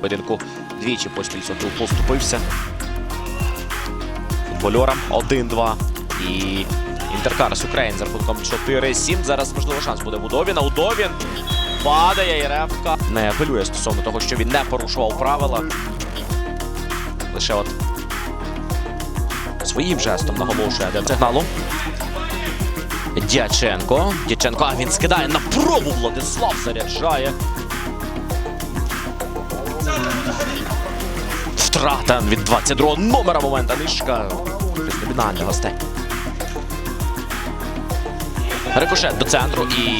Поєдинку двічі поспіль цього поступився. Футбольорам 1-2. І Інтеркарс Україн за рахунком 4-7. Зараз можливо шанс буде Удовіна. Удовін падає і Ревка не апелює стосовно того, що він не порушував правила. Лише от своїм жестом наголошує де сигналу. Дяченко. Дяченко, а він скидає на пробу. Владислав заряджає. Втрата від 22 номера момента. Нишка. Феноменальний гостей. Рикошет до центру і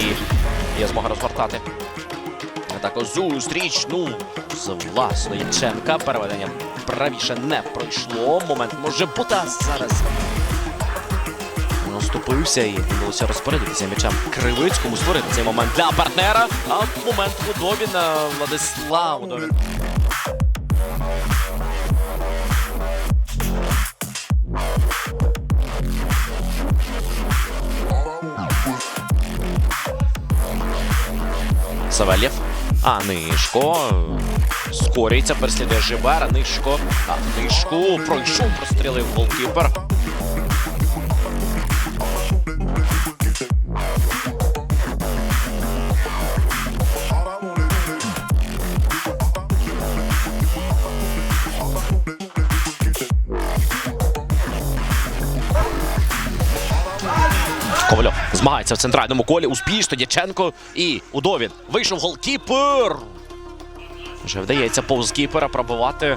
є змога розгортати. Атаку зустріч. Ну, з власної Ченка. Переведення правіше не пройшло. Момент може бути зараз. Наступився і вдалося розпорядитися м'ячем Кривицькому створити цей момент для партнера. А момент Худобіна Владислав Удовін. Савельєв. А Нишко. Скорюється, переслідує Жибера. Нишко. А Нишко пройшов, прострілив голкіпер. Ковальов змагається в центральному колі. Успішно Дяченко і Удовін. Вийшов голкіпер. Вже вдається повз кіпера пробивати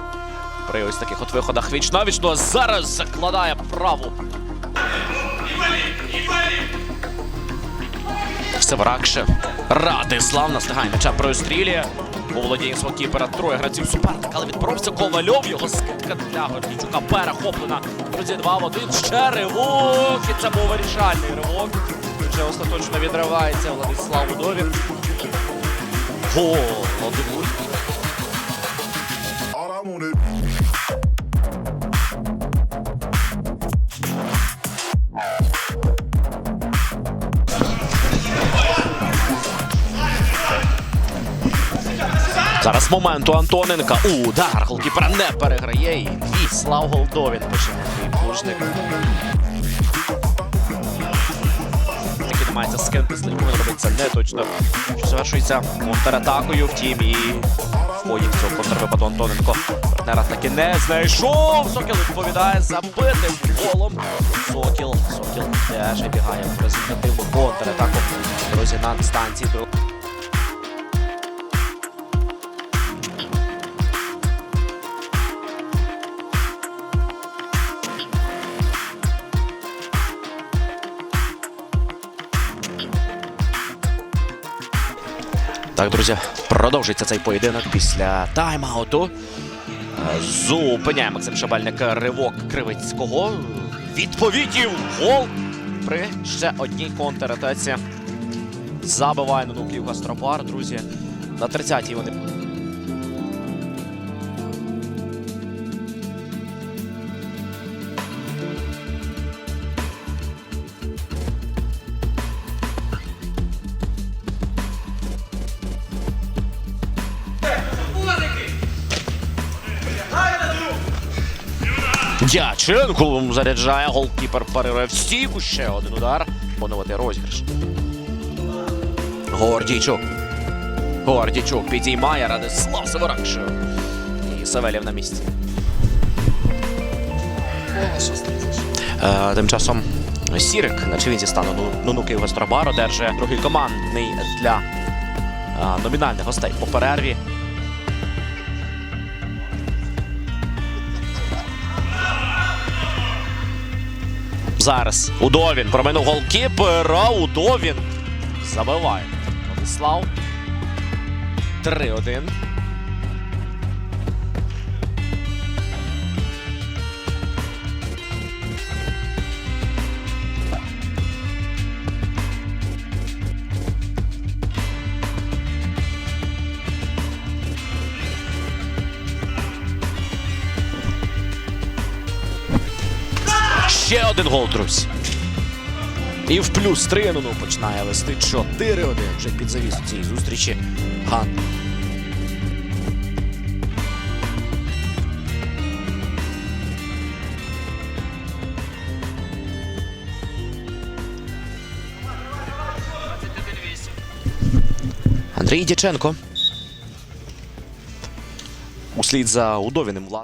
при ось таких от виходах віч навіч. Ну а зараз закладає праву. Севракше. Радислав настигає м'яча прострілює. У володінні свого кіпера троє гравців суперника, але відборовся Ковальов. Його скидка для Гордійчука перехоплена. Друзі, 2-1. Ще ривок. І це був вирішальний ривок. Вже остаточно відривається Владислав Удовін. Гол Володимир. Зараз моменту Антоненка. Удар. Голкіпера не переграє. І Віслав Голдовін Андрій Плужник. Який намагається скинути слідку, він робить це не точно. Що завершується контратакою. Втім, і в цього контрвипаду Антоненко. Партнера таки не знайшов. Сокіл відповідає забитим голом. Сокіл. Сокіл теж бігає в результативну контратаку. Друзі, на дистанції. Друг- Так, друзі, продовжується цей поєдинок після тайм-ауту. Зупиняє Максим Шабальник ривок Кривицького. Відповідів гол при ще одній контратаці. Забиває на нуклів Гастропар, друзі. На 30-й вони. Дяченко заряджає, голкіпер парирує в стійку. Ще один удар. Поновити розіграш. Гордійчук. Гордійчук підіймає Радислав Северакшо. І Савелєв на місці. Е, тим часом Сірик на чвінці стану Ну- Нунуки Гостробар одержує другий командний для е, номінальних гостей по перерві. Зараз Удовін проминув голкіпера. Удовін забиває. Владислав. 3-1. Ще один гол, друзі. І в плюс 3 ну, ну, починає вести 4-1 вже під завіс цієї зустрічі. Ган. Андрій Дяченко. Услід за Удовіним власним.